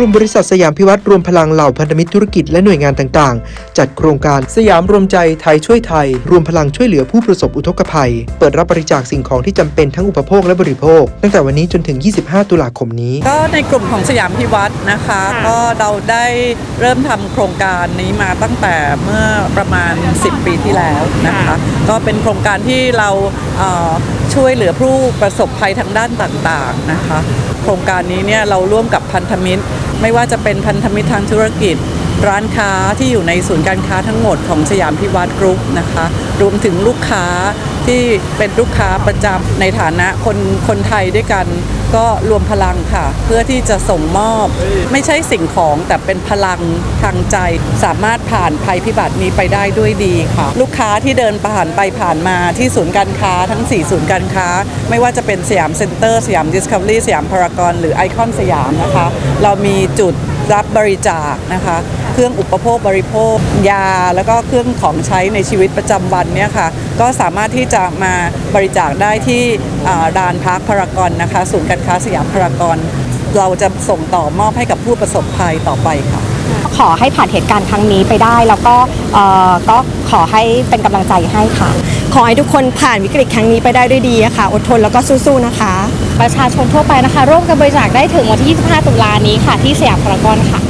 กลุ่มบริษัทสยามพิวัตรรวมพลังเหล่าพันธมิตรธุรกิจและหน่วยงานต่างๆ จัดโครงการสยามรวมใจไทยช่วยไทย รวมพลังช่วยเหลือผู้ประสบอุทกภัย เปิดรับบริจาคสิ่งของที่จำเป็นทั้งอุปโภคและบริโภค ตั้งแต่วันนี้จนถึง 25 ตุลาคมนี้ ก็ในกลุ่มของสยามพิวัตรนะคะ ก็เราได้เริ่มทำโครงการนี้มาตั้งแต่เมื่อประมาณ 10 ปีที่แล้วนะคะ ก็เป็นโครงการที่เราเอ่อช่วยเหลือผู้ประสบภัยทางด้านต่างๆนะคะโครงการนี้เนี่ยเราร่วมกับพันธมิตร ไม่ว่าจะเป็นพันธมิตรทางธุรกิจ ร้านค้าที่อยู่ในศูนย์การค้าทั้งหมดของสยามพิวัตรกรุ๊ปนะคะ รวมถึงลูกค้าที่เป็นลูกค้าประจำในฐานะคนคนไทยด้วยกัน ก็รวมพลังค่ะ เพื่อที่จะส่งมอบ ไม่ใช่สิ่งของแต่เป็นพลังทางใจ สามารถผ่านภัยพิบัตินี้ไปได้ด้วยดีค่ะ ลูกค้าที่เดินผ่านไปผ่านมาที่ศูนย์การค้าทั้ง 4 ศูนย์การค้า ไม่ว่าจะเป็นสยามเซ็นเตอร์สยามดิสคัฟเวอรี่สยามพารากอนหรือไอคอนสยามนะคะ เรามีจุด รับบริจาคนะคะ เครื่องอุปโภคบริโภค ยา แล้วก็เครื่องของใช้ในชีวิตประจำวันเนี่ยค่ะ ก็สามารถที่จะมาบริจาคได้ที่อ่าลานพาร์คพารากอนนะคะ ศูนย์การค้าสยามพารากอนเราจะส่งต่อมอบให้กับผู้ประสบภัยต่อไปค่ะ ขอให้ผ่านเหตุการณ์ครั้งนี้ไปได้ แล้วก็เอ่อก็ขอให้เป็นกำลังใจให้ค่ะ ขอให้ทุกคนผ่านวิกฤตครั้งนี้ไปได้ด้วยดีอะค่ะ อดทนแล้วก็สู้ๆนะคะ ประชาชนทั่วไปนะคะ ร่วมกันบริจาคได้ถึงวันที่ 25 ตุลานี้ค่ะ ที่สยามพารากอนค่ะ